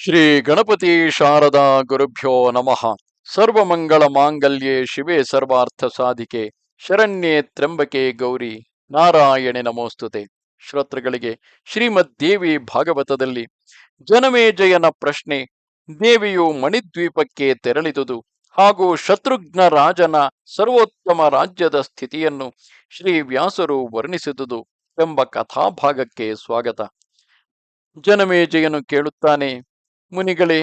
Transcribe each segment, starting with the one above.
ಶ್ರೀ ಗಣಪತಿ ಶಾರದಾ ಗುರುಭ್ಯೋ ನಮಃ. ಸರ್ವಮಂಗಳ ಮಾಂಗಲ್ಯೆ ಶಿವೆ ಸರ್ವಾರ್ಥ ಸಾಧಿಕೆ. ಶರಣ್ಯೆ ತ್ರಂಬಕೆ ಗೌರಿ. ನಾರಾಯಣೆ ನಮೋಸ್ತುತೆ. ಶ್ರೋತೃಗಳಿಗೆ ಶ್ರೀಮದ್ ದೇವಿ ಭಾಗವತದಲ್ಲಿ ಜನಮೇಜಯನ ಪ್ರಶ್ನೆ. ದೇವಿಯು ಮಣಿದ್ವೀಪಕ್ಕೆ ತೆರಳಿದುದು ಹಾಗೂ ಶತ್ರುಘ್ನ ರಾಜನ ಸರ್ವೋತ್ತಮ ರಾಜ್ಯದ ಸ್ಥಿತಿಯನ್ನು ಶ್ರೀ ವ್ಯಾಸರು ವರ್ಣಿಸಿದುದು ಎಂಬ ಕಥಾಭಾಗಕ್ಕೆ ಸ್ವಾಗತ. ಜನಮೇಜಯನು ಕೇಳುತ್ತಾನೆ. ಮುನಿಗಳೇ,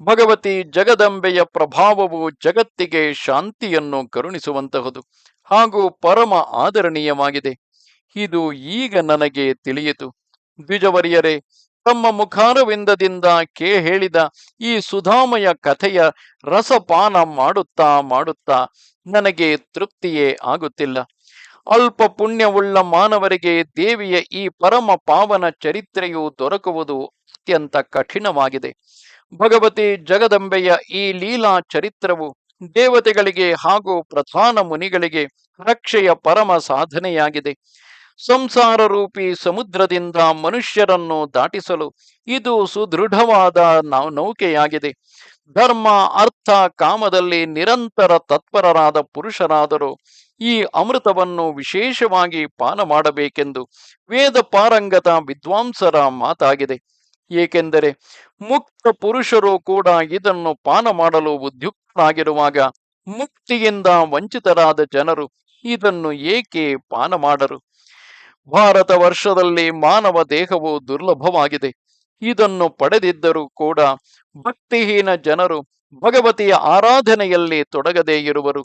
ಭಗವತಿ ಜಗದಂಬೆಯ ಪ್ರಭಾವವು ಜಗತ್ತಿಗೆ ಶಾಂತಿಯನ್ನು ಕರುಣಿಸುವಂತಹುದು ಹಾಗೂ ಪರಮ ಆದರಣೀಯವಾಗಿದೆ. ಇದು ಈಗ ನನಗೆ ತಿಳಿಯಿತು. ದ್ವಿಜವರಿಯರೇ, ತಮ್ಮ ಮುಖಾರವಿಂದದಿಂದ ಕೇ ಹೇಳಿದ ಈ ಸುಧಾಮಯ ಕಥೆಯ ರಸಪಾನ ಮಾಡುತ್ತಾ ಮಾಡುತ್ತಾ ನನಗೆ ತೃಪ್ತಿಯೇ ಆಗುತ್ತಿಲ್ಲ. ಅಲ್ಪ ಪುಣ್ಯವುಳ್ಳ ಮಾನವರಿಗೆ ದೇವಿಯ ಈ ಪರಮ ಪಾವನ ಚರಿತ್ರೆಯು ದೊರಕುವುದು ಅತ್ಯಂತ ಕಠಿಣವಾಗಿದೆ. ಭಗವತಿ ಜಗದಂಬೆಯ ಈ ಲೀಲಾ ಚರಿತ್ರವು ದೇವತೆಗಳಿಗೆ ಹಾಗೂ ಪ್ರಧಾನ ಮುನಿಗಳಿಗೆ ರಕ್ಷೆಯ ಪರಮ ಸಾಧನೆಯಾಗಿದೆ. ಸಂಸಾರ ರೂಪಿ ಸಮುದ್ರದಿಂದ ಮನುಷ್ಯರನ್ನು ದಾಟಿಸಲು ಇದು ಸುದೃಢವಾದ ನೌಕೆಯಾಗಿದೆ. ಧರ್ಮ, ಅರ್ಥ, ಕಾಮದಲ್ಲಿ ನಿರಂತರ ತತ್ಪರರಾದ ಪುರುಷರಾದರೂ ಈ ಅಮೃತವನ್ನು ವಿಶೇಷವಾಗಿ ಪಾನ ಮಾಡಬೇಕೆಂದು ವೇದ ಪಾರಂಗತ ವಿದ್ವಾಂಸರ ಮಾತಾಗಿದೆ. ಏಕೆಂದರೆ ಮುಕ್ತ ಪುರುಷರು ಕೂಡ ಇದನ್ನು ಪಾನ ಮಾಡಲು ಉದ್ಯುಕ್ತರಾಗಿರುವಾಗ ಮುಕ್ತಿಯಿಂದ ವಂಚಿತರಾದ ಜನರು ಇದನ್ನು ಏಕೆ ಪಾನ ಮಾಡರು? ಭಾರತ ವರ್ಷದಲ್ಲಿ ಮಾನವ ದೇಹವು ದುರ್ಲಭವಾಗಿದೆ. ಇದನ್ನು ಪಡೆದಿದ್ದರೂ ಕೂಡ ಭಕ್ತಿಹೀನ ಜನರು ಭಗವತಿಯ ಆರಾಧನೆಯಲ್ಲಿ ತೊಡಗದೇ ಇರುವರು.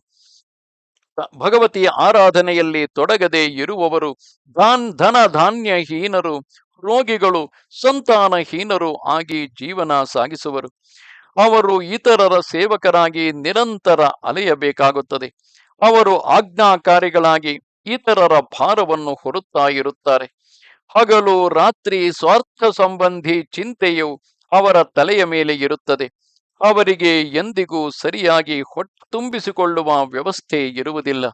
ಭಗವತಿಯ ಆರಾಧನೆಯಲ್ಲಿ ತೊಡಗದೇ ಇರುವವರು ಧಾನ್ ಧನ ಧಾನ್ಯಹೀನರು ರೋಗಿಗಳು ಸಂತಾನಹೀನರು ಆಗಿ ಜೀವನ ಸಾಗಿಸುವರು. ಅವರು ಇತರರ ಸೇವಕರಾಗಿ ನಿರಂತರ ಅಲೆಯಬೇಕಾಗುತ್ತದೆ. ಅವರು ಆಜ್ಞಾಕಾರಿಗಳಾಗಿ ಇತರರ ಭಾರವನ್ನು ಹೊರುತ್ತಾ ಇರುತ್ತಾರೆ. ಹಗಲು, ರಾತ್ರಿ, ಸ್ವಾರ್ಥ ಸಂಬಂಧಿ ಚಿಂತೆಯು ಅವರ ತಲೆಯ ಮೇಲೆ ಇರುತ್ತದೆ. ಅವರಿಗೆ ಎಂದಿಗೂ ಸರಿಯಾಗಿ ಹೊಟ್ಟು ತುಂಬಿಸಿಕೊಳ್ಳುವ ವ್ಯವಸ್ಥೆ ಇರುವುದಿಲ್ಲ.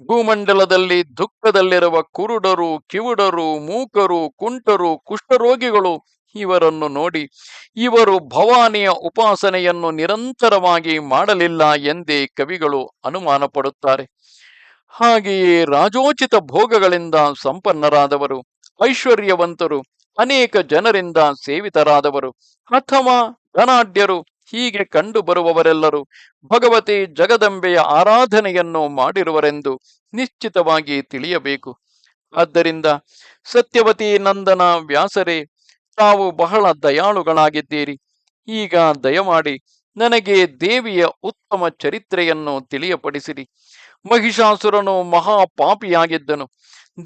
ಭೂಮಂಡಲದಲ್ಲಿ ದುಃಖದಲ್ಲಿರುವ ಕುರುಡರು, ಕಿವುಡರು, ಮೂಕರು, ಕುಂಟರು, ಕುಷ್ಠರೋಗಿಗಳು ಇವರನ್ನು ನೋಡಿ ಇವರು ಭವಾನಿಯ ಉಪಾಸನೆಯನ್ನು ನಿರಂತರವಾಗಿ ಮಾಡಲಿಲ್ಲ ಎಂದೇ ಕವಿಗಳು ಅನುಮಾನ ಪಡುತ್ತಾರೆ ಹಾಗೆಯೇ ರಾಜೋಚಿತ ಭೋಗಗಳಿಂದ ಸಂಪನ್ನರಾದವರು, ಐಶ್ವರ್ಯವಂತರು, ಅನೇಕ ಜನರಿಂದ ಸೇವಿತರಾದವರು ಅಥವಾ ಧನಾಢ್ಯರು ಹೀಗೆ ಕಂಡು ಬರುವವರೆಲ್ಲರೂ ಭಗವತಿ ಜಗದಂಬೆಯ ಆರಾಧನೆಯನ್ನು ಮಾಡಿರುವರೆಂದು ನಿಶ್ಚಿತವಾಗಿ ತಿಳಿಯಬೇಕು. ಆದ್ದರಿಂದ ಸತ್ಯವತಿ ನಂದನ ವ್ಯಾಸರೇ, ತಾವು ಬಹಳ ದಯಾಳುಗಳಾಗಿದ್ದೀರಿ. ಈಗ ದಯಮಾಡಿ ನನಗೆ ದೇವಿಯ ಉತ್ತಮ ಚರಿತ್ರೆಯನ್ನು ತಿಳಿಯಪಡಿಸಿರಿ. ಮಹಿಷಾಸುರನು ಮಹಾಪಾಪಿಯಾಗಿದ್ದನು.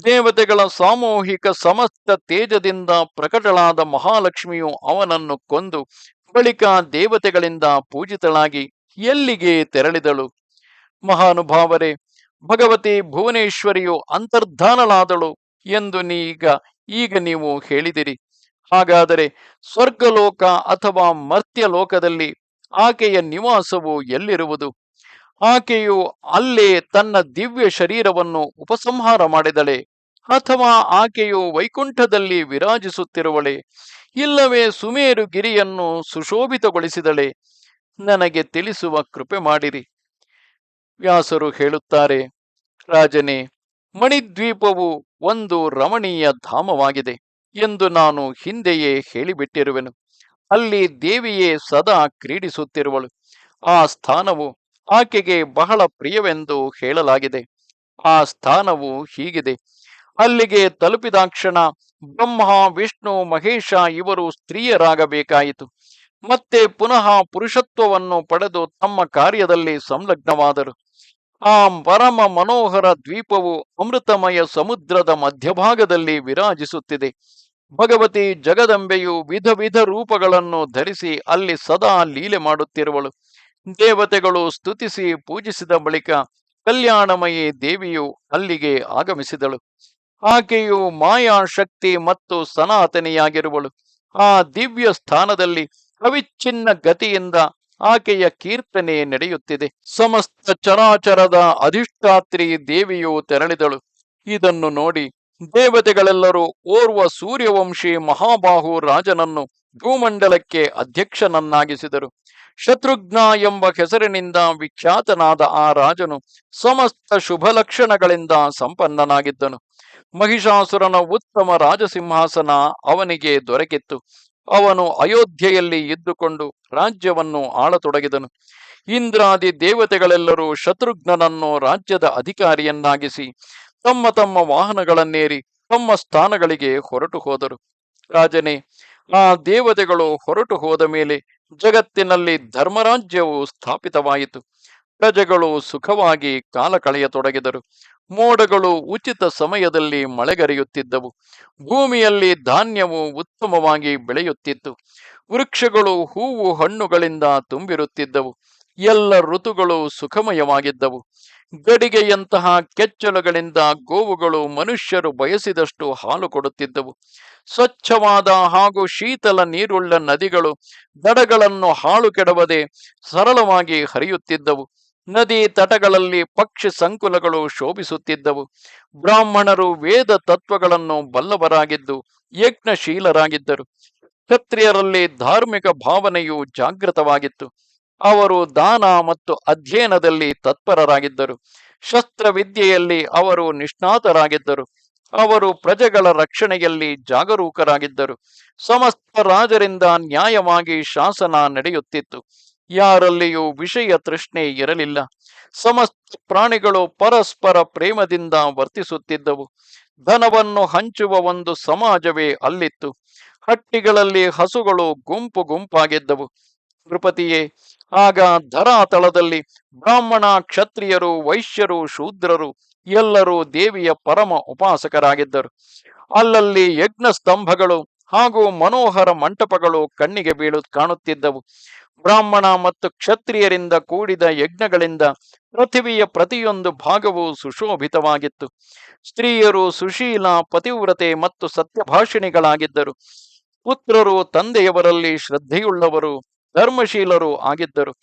ದೇವತೆಗಳ ಸಾಮೂಹಿಕ ಸಮಸ್ತ ತೇಜದಿಂದ ಪ್ರಕಟಳಾದ ಮಹಾಲಕ್ಷ್ಮಿಯು ಅವನನ್ನು ಕೊಂದು ಬಳಿಕ ದೇವತೆಗಳಿಂದ ಪೂಜಿತಳಾಗಿ ಎಲ್ಲಿಗೆ ತೆರಳಿದಳು? ಮಹಾನುಭಾವರೇ, ಭಗವತಿ ಭುವನೇಶ್ವರಿಯು ಅಂತರ್ಧಾನಳಾದಳು ಎಂದು ನೀಗ ಈಗ ನೀವು ಹೇಳಿದಿರಿ. ಹಾಗಾದರೆ ಸ್ವರ್ಗಲೋಕ ಅಥವಾ ಮರ್ತ್ಯಲೋಕದಲ್ಲಿ ಆಕೆಯ ನಿವಾಸವು ಎಲ್ಲಿರುವುದು? ಆಕೆಯು ಅಲ್ಲೇ ತನ್ನ ದಿವ್ಯ ಶರೀರವನ್ನು ಉಪಸಂಹಾರ ಮಾಡಿದಳೆ ಅಥವಾ ಆಕೆಯು ವೈಕುಂಠದಲ್ಲಿ ವಿರಾಜಿಸುತ್ತಿರುವಳೆ? ಇಲ್ಲವೇ ಸುಮೇರು ಗಿರಿಯನ್ನು ಸುಶೋಭಿತಗೊಳಿಸಿದಳೆ. ನನಗೆ ತಿಳಿಸುವ ಕೃಪೆ ಮಾಡಿರಿ. ವ್ಯಾಸರು ಹೇಳುತ್ತಾರೆ, ರಾಜನೇ, ಮಣಿದ್ವೀಪವು ಒಂದು ರಮಣೀಯ ಧಾಮವಾಗಿದೆ ಎಂದು ನಾನು ಹಿಂದೆಯೇ ಹೇಳಿಬಿಟ್ಟಿರುವೆನು. ಅಲ್ಲಿ ದೇವಿಯೇ ಸದಾ ಕ್ರೀಡಿಸುತ್ತಿರುವಳು. ಆ ಸ್ಥಾನವು ಆಕೆಗೆ ಬಹಳ ಪ್ರಿಯವೆಂದು ಹೇಳಲಾಗಿದೆ. ಆ ಸ್ಥಾನವು ಹೀಗಿದೆ. ಅಲ್ಲಿಗೆ ತಲುಪಿದಾಕ್ಷಣ ಬ್ರಹ್ಮ, ವಿಷ್ಣು, ಮಹೇಶ ಇವರು ಸ್ತ್ರೀಯರಾಗಬೇಕಾಯಿತು. ಮತ್ತೆ ಪುನಃ ಪುರುಷತ್ವವನ್ನು ಪಡೆದು ತಮ್ಮ ಕಾರ್ಯದಲ್ಲಿ ಸಂಲಗ್ನವಾದರು. ಆ ಪರಮ ಮನೋಹರ ದ್ವೀಪವು ಅಮೃತಮಯ ಸಮುದ್ರದ ಮಧ್ಯಭಾಗದಲ್ಲಿ ವಿರಾಜಿಸುತ್ತಿದೆ. ಭಗವತಿ ಜಗದಂಬೆಯು ವಿಧ ವಿಧ ರೂಪಗಳನ್ನು ಧರಿಸಿ ಅಲ್ಲಿ ಸದಾ ಲೀಲೆ ಮಾಡುತ್ತಿರುವಳು. ದೇವತೆಗಳು ಸ್ತುತಿಸಿ ಪೂಜಿಸಿದ ಬಳಿಕ ಕಲ್ಯಾಣಮಯಿ ದೇವಿಯು ಅಲ್ಲಿಗೆ ಆಗಮಿಸಿದಳು. ಆಕೆಯು ಮಾಯಾ ಶಕ್ತಿ ಮತ್ತು ಸನಾತನಿಯಾಗಿರುವಳು. ಆ ದಿವ್ಯ ಸ್ಥಾನದಲ್ಲಿ ಅವಿಚ್ಛಿನ್ನ ಗತಿಯಿಂದ ಆಕೆಯ ಕೀರ್ತನೆ ನಡೆಯುತ್ತಿದೆ. ಸಮಸ್ತ ಚರಾಚರದ ಅಧಿಷ್ಠಾತ್ರಿ ದೇವಿಯು ತೆರಳಿದಳು. ಇದನ್ನು ನೋಡಿ ದೇವತೆಗಳೆಲ್ಲರೂ ಓರ್ವ ಸೂರ್ಯವಂಶಿ ಮಹಾಬಾಹು ರಾಜನನ್ನು ಭೂಮಂಡಲಕ್ಕೆ ಅಧ್ಯಕ್ಷನನ್ನಾಗಿಸಿದರು. ಶತ್ರುಘ್ನ ಎಂಬ ಹೆಸರಿನಿಂದ ವಿಖ್ಯಾತನಾದ ಆ ರಾಜನು ಸಮಸ್ತ ಶುಭ ಲಕ್ಷಣಗಳಿಂದ ಸಂಪನ್ನನಾಗಿದ್ದನು. ಮಹಿಷಾಸುರನ ಉತ್ತಮ ರಾಜಸಿಂಹಾಸನ ಅವನಿಗೆ ದೊರಕಿತ್ತು. ಅವನು ಅಯೋಧ್ಯೆಯಲ್ಲಿ ಇದ್ದುಕೊಂಡು ರಾಜ್ಯವನ್ನು ಆಳತೊಡಗಿದನು. ಇಂದ್ರಾದಿ ದೇವತೆಗಳೆಲ್ಲರೂ ಶತ್ರುಘ್ನನನ್ನು ರಾಜ್ಯದ ಅಧಿಕಾರಿಯನ್ನಾಗಿಸಿ ತಮ್ಮ ತಮ್ಮ ವಾಹನಗಳನ್ನೇರಿ ತಮ್ಮ ಸ್ಥಾನಗಳಿಗೆ ಹೊರಟು ಹೋದರು. ರಾಜನೇ, ಆ ದೇವತೆಗಳು ಹೊರಟು ಹೋದ ಮೇಲೆ ಜಗತ್ತಿನಲ್ಲಿ ಧರ್ಮರಾಜ್ಯವು ಸ್ಥಾಪಿತವಾಯಿತು. ಪ್ರಜೆಗಳು ಸುಖವಾಗಿ ಕಾಲ ಕಳೆಯತೊಡಗಿದರು. ಮೋಡಗಳು ಉಚಿತ ಸಮಯದಲ್ಲಿ ಮಳೆಗರೆಯುತ್ತಿದ್ದವು. ಭೂಮಿಯಲ್ಲಿ ಧಾನ್ಯವು ಉತ್ತಮವಾಗಿ ಬೆಳೆಯುತ್ತಿತ್ತು. ವೃಕ್ಷಗಳು ಹೂವು ಹಣ್ಣುಗಳಿಂದ ತುಂಬಿರುತ್ತಿದ್ದವು. ಎಲ್ಲ ಋತುಗಳು ಸುಖಮಯವಾಗಿದ್ದವು. ಗಡಿಗೆಯಂತಹ ಕೆಚ್ಚಲುಗಳಿಂದ ಗೋವುಗಳು ಮನುಷ್ಯರು ಬಯಸಿದಷ್ಟು ಹಾಲು ಕೊಡುತ್ತಿದ್ದವು. ಸ್ವಚ್ಛವಾದ ಹಾಗೂ ಶೀತಲ ನೀರುಳ್ಳ ನದಿಗಳು ದಡಗಳನ್ನು ಹಾಳು ಕೆಡವದೆ ಸರಳವಾಗಿ ಹರಿಯುತ್ತಿದ್ದವು. ನದಿ ತಟಗಳಲ್ಲಿ ಪಕ್ಷಿ ಸಂಕುಲಗಳು ಶೋಭಿಸುತ್ತಿದ್ದವು. ಬ್ರಾಹ್ಮಣರು ವೇದ ತತ್ವಗಳನ್ನು ಬಲ್ಲವರಾಗಿದ್ದು ಯಜ್ಞಶೀಲರಾಗಿದ್ದರು. ಕ್ಷತ್ರಿಯರಲ್ಲಿ ಧಾರ್ಮಿಕ ಭಾವನೆಯು ಜಾಗೃತವಾಗಿತ್ತು. ಅವರು ದಾನ ಮತ್ತು ಅಧ್ಯಯನದಲ್ಲಿ ತತ್ಪರರಾಗಿದ್ದರು. ಶಸ್ತ್ರವಿದ್ಯೆಯಲ್ಲಿ ಅವರು ನಿಷ್ಣಾತರಾಗಿದ್ದರು. ಅವರು ಪ್ರಜೆಗಳ ರಕ್ಷಣೆಯಲ್ಲಿ ಜಾಗರೂಕರಾಗಿದ್ದರು. ಸಮಸ್ತ ರಾಜರಿಂದ ನ್ಯಾಯವಾಗಿ ಶಾಸನ ನಡೆಯುತ್ತಿತ್ತು. ಯಾರಲ್ಲಿಯೂ ವಿಷಯ ತೃಷ್ಣೆ ಇರಲಿಲ್ಲ. ಸಮಸ್ತ ಪ್ರಾಣಿಗಳು ಪರಸ್ಪರ ಪ್ರೇಮದಿಂದ ವರ್ತಿಸುತ್ತಿದ್ದವು. ಧನವನ್ನು ಹಂಚುವ ಒಂದು ಸಮಾಜವೇ ಅಲ್ಲಿತ್ತು. ಹಟ್ಟಿಗಳಲ್ಲಿ ಹಸುಗಳು ಗುಂಪು ಗುಂಪಾಗಿದ್ದವು. ನೃಪತಿಯೇ ಆಗ ಧರಾತಳದಲ್ಲಿ ಬ್ರಾಹ್ಮಣ, ಕ್ಷತ್ರಿಯರು, ವೈಶ್ಯರು, ಶೂದ್ರರು ಎಲ್ಲರೂ ದೇವಿಯ ಪರಮ ಉಪಾಸಕರಾಗಿದ್ದರು. ಅಲ್ಲಲ್ಲಿ ಯಜ್ಞ ಸ್ತಂಭಗಳು ಹಾಗೂ ಮನೋಹರ ಮಂಟಪಗಳು ಕಣ್ಣಿಗೆ ಬೀಳು ಕಾಣುತ್ತಿದ್ದವು. ಬ್ರಾಹ್ಮಣ ಮತ್ತು ಕ್ಷತ್ರಿಯರಿಂದ ಕೂಡಿದ ಯಜ್ಞಗಳಿಂದ ಪೃಥಿವಿಯ ಪ್ರತಿಯೊಂದು ಭಾಗವು ಸುಶೋಭಿತವಾಗಿತ್ತು. ಸ್ತ್ರೀಯರು ಸುಶೀಲ, ಪತಿವ್ರತೆ ಮತ್ತು ಸತ್ಯಭಾಷಿಣಿಗಳಾಗಿದ್ದರು. ಪುತ್ರರು ತಂದೆಯವರಲ್ಲಿ ಶ್ರದ್ಧೆಯುಳ್ಳವರು, ಧರ್ಮಶೀಲರು ಆಗಿದ್ದರು.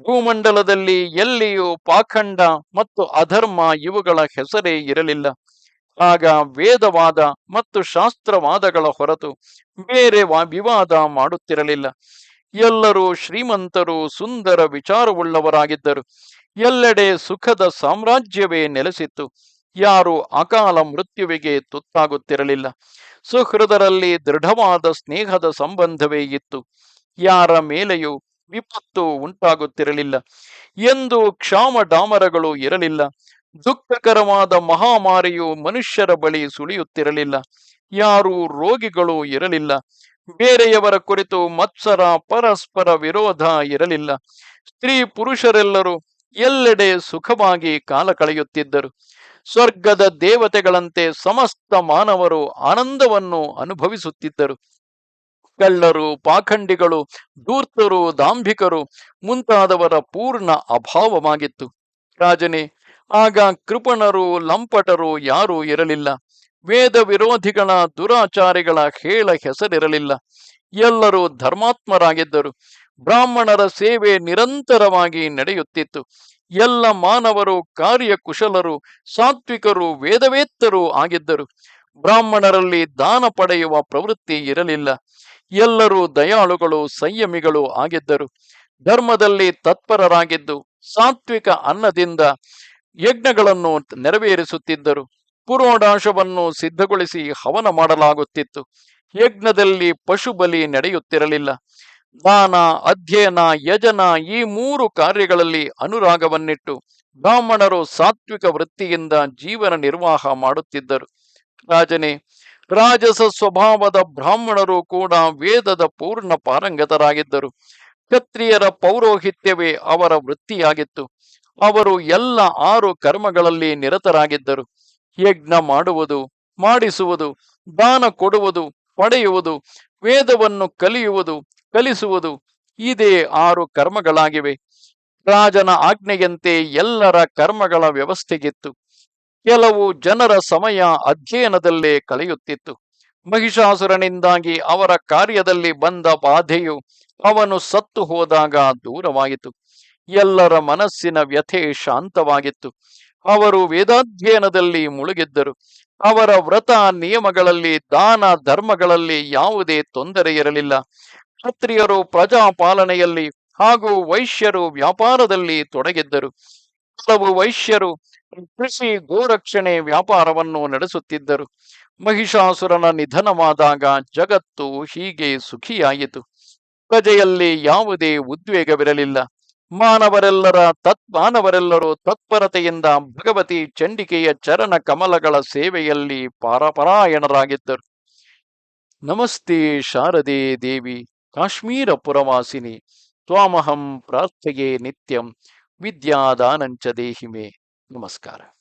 ಭೂಮಂಡಲದಲ್ಲಿ ಎಲ್ಲಿಯೂ ಪಾಖಂಡ ಮತ್ತು ಅಧರ್ಮ ಇವುಗಳ ಹೆಸರೇ ಇರಲಿಲ್ಲ. ಆಗ ವೇದವಾದ ಮತ್ತು ಶಾಸ್ತ್ರವಾದಗಳ ಹೊರತು ಬೇರೆ ವಿವಾದ ಮಾಡುತ್ತಿರಲಿಲ್ಲ. ಎಲ್ಲರೂ ಶ್ರೀಮಂತರು ಸುಂದರ ವಿಚಾರವುಳ್ಳವರಾಗಿದ್ದರು. ಎಲ್ಲೆಡೆ ಸುಖದ ಸಾಮ್ರಾಜ್ಯವೇ ನೆಲೆಸಿತ್ತು. ಯಾರು ಅಕಾಲ ಮೃತ್ಯುವಿಗೆ ತುತ್ತಾಗುತ್ತಿರಲಿಲ್ಲ. ಸುಹೃದರಲ್ಲಿ ದೃಢವಾದ ಸ್ನೇಹದ ಸಂಬಂಧವೇ ಇತ್ತು. ಯಾರ ಮೇಲೆಯೂ ವಿಪತ್ತು ಉಂಟಾಗುತ್ತಿರಲಿಲ್ಲ. ಎಂದು ಕ್ಷಾಮ ಡಾಮರಗಳು ಇರಲಿಲ್ಲ. ದುಃಖಕರವಾದ ಮಹಾಮಾರಿಯು ಮನುಷ್ಯರ ಬಳಿ ಸುಳಿಯುತ್ತಿರಲಿಲ್ಲ. ಯಾರೂ ರೋಗಿಗಳು ಇರಲಿಲ್ಲ. ಬೇರೆಯವರ ಕುರಿತು ಮತ್ಸರ, ಪರಸ್ಪರ ವಿರೋಧ ಇರಲಿಲ್ಲ. ಸ್ತ್ರೀ ಪುರುಷರೆಲ್ಲರೂ ಎಲ್ಲೆಡೆ ಸುಖವಾಗಿ ಕಾಲ ಕಳೆಯುತ್ತಿದ್ದರು. ಸ್ವರ್ಗದ ದೇವತೆಗಳಂತೆ ಸಮಸ್ತ ಮಾನವರು ಆನಂದವನ್ನು ಅನುಭವಿಸುತ್ತಿದ್ದರು. ಕಳ್ಳರು, ಪಾಖಂಡಿಗಳು ದೂರ್ತರು ದಾಂಭಿಕರು ಮುಂತಾದವರ ಪೂರ್ಣ ಅಭಾವವಾಗಿತ್ತು. ರಾಜನೇ, ಆಗ ಕೃಪಣರು, ಲಂಪಟರು ಯಾರೂ ಇರಲಿಲ್ಲ. ವೇದ ವಿರೋಧಿಗಳ ದುರಾಚಾರಿಗಳ ಹೇಳ ಹೆಸರಿರಲಿಲ್ಲ. ಎಲ್ಲರೂ ಧರ್ಮಾತ್ಮರಾಗಿದ್ದರು. ಬ್ರಾಹ್ಮಣರ ಸೇವೆ ನಿರಂತರವಾಗಿ ನಡೆಯುತ್ತಿತ್ತು. ಎಲ್ಲ ಮಾನವರು, ಕಾರ್ಯಕುಶಲರು, ಸಾತ್ವಿಕರು, ವೇದವೇತ್ತರು ಆಗಿದ್ದರು. ಬ್ರಾಹ್ಮಣರಲ್ಲಿ ದಾನ ಪಡೆಯುವ ಪ್ರವೃತ್ತಿ ಇರಲಿಲ್ಲ. ಎಲ್ಲರೂ ದಯಾಳುಗಳು, ಸಂಯಮಿಗಳು ಆಗಿದ್ದರು. ಧರ್ಮದಲ್ಲಿ ತತ್ಪರರಾಗಿದ್ದು, ಸಾತ್ವಿಕ ಅನ್ನದಿಂದ ಯಜ್ಞಗಳನ್ನು ನೆರವೇರಿಸುತ್ತಿದ್ದರು. ಪುರೋಡಾಶವನ್ನು ಸಿದ್ಧಗೊಳಿಸಿ ಹವನ ಮಾಡಲಾಗುತ್ತಿತ್ತು. ಯಜ್ಞದಲ್ಲಿ ಪಶು ಬಲಿ ನಡೆಯುತ್ತಿರಲಿಲ್ಲ. ದಾನ, ಅಧ್ಯಯನ, ಯಜನ ಈ ಮೂರು ಕಾರ್ಯಗಳಲ್ಲಿ ಅನುರಾಗವನ್ನಿಟ್ಟು ಬ್ರಾಹ್ಮಣರು ಸಾತ್ವಿಕ ವೃತ್ತಿಯಿಂದ ಜೀವನ ನಿರ್ವಾಹ ಮಾಡುತ್ತಿದ್ದರು. ರಾಜನೇ, ರಾಜಸ ಸ್ವಭಾವದ ಬ್ರಾಹ್ಮಣರು ಕೂಡ ವೇದದ ಪೂರ್ಣ ಪಾರಂಗತರಾಗಿದ್ದರು. ಕ್ಷತ್ರಿಯರ ಪೌರೋಹಿತ್ಯವೇ ಅವರ ವೃತ್ತಿಯಾಗಿತ್ತು. ಅವರು ಎಲ್ಲ ಆರು ಕರ್ಮಗಳಲ್ಲಿ ನಿರತರಾಗಿದ್ದರು. ಯಜ್ಞ ಮಾಡುವುದು, ಮಾಡಿಸುವುದು, ದಾನ ಕೊಡುವುದು, ಪಡೆಯುವುದು, ವೇದವನ್ನು ಕಲಿಯುವುದು, ಕಲಿಸುವುದು, ಇದೇ ಆರು ಕರ್ಮಗಳಾಗಿವೆ. ರಾಜನ ಆಜ್ಞೆಯಂತೆ ಎಲ್ಲರ ಕರ್ಮಗಳ ವ್ಯವಸ್ಥೆಗಿತ್ತು. ಕೆಲವು ಜನರ ಸಮಯ ಅಧ್ಯಯನದಲ್ಲೇ ಕಳೆಯುತ್ತಿತ್ತು. ಮಹಿಷಾಸುರನಿಂದಾಗಿ ಅವರ ಕಾರ್ಯದಲ್ಲಿ ಬಂದ ಬಾಧೆಯು ಅವನು ಸತ್ತು ಹೋದಾಗ ದೂರವಾಯಿತು. ಎಲ್ಲರ ಮನಸ್ಸಿನ ವ್ಯಥೆ ಶಾಂತವಾಗಿತ್ತು. ಅವರು ವೇದಾಧ್ಯಯನದಲ್ಲಿ ಮುಳುಗಿದ್ದರು. ಅವರ ವ್ರತ ನಿಯಮಗಳಲ್ಲಿ, ದಾನ ಧರ್ಮಗಳಲ್ಲಿ ಯಾವುದೇ ತೊಂದರೆ ಇರಲಿಲ್ಲ. ಕ್ಷತ್ರಿಯರು ಪ್ರಜಾಪಾಲನೆಯಲ್ಲಿ ಹಾಗೂ ವೈಶ್ಯರು ವ್ಯಾಪಾರದಲ್ಲಿ ತೊಡಗಿದ್ದರು. ಕೆಲವು ವೈಶ್ಯರು ಕೃಷಿ ಗೋರಕ್ಷಣೆ ವ್ಯಾಪಾರವನ್ನು ನಡೆಸುತ್ತಿದ್ದರು. ಮಹಿಷಾಸುರನ ನಿಧನವಾದಾಗ ಜಗತ್ತು ಹೀಗೆ ಸುಖಿಯಾಯಿತು. ಪ್ರಜೆಯಲ್ಲಿ ಯಾವುದೇ ಉದ್ವೇಗವಿರಲಿಲ್ಲ. ಮಾನವರೆಲ್ಲರ ತತ್ಮಾನವರೆಲ್ಲರೂ ತತ್ಪರತೆಯಿಂದ ಭಗವತಿ ಚಂಡಿಕೆಯ ಚರಣ ಕಮಲಗಳ ಸೇವೆಯಲ್ಲಿ ಪಾರಪರಾಯಣರಾಗಿದ್ದರು. ನಮಸ್ತೆ ಶಾರದೆ ದೇವಿ ಕಾಶ್ಮೀರ ಪುರವಾಸಿನಿ ತ್ವಾಮಹಂ ಪ್ರಾರ್ಥೆಯೇ ನಿತ್ಯಂ, ವಿದ್ಯಾದಾನಂಚ ದೇಹಿಮೆ. ನಮಸ್ಕಾರ.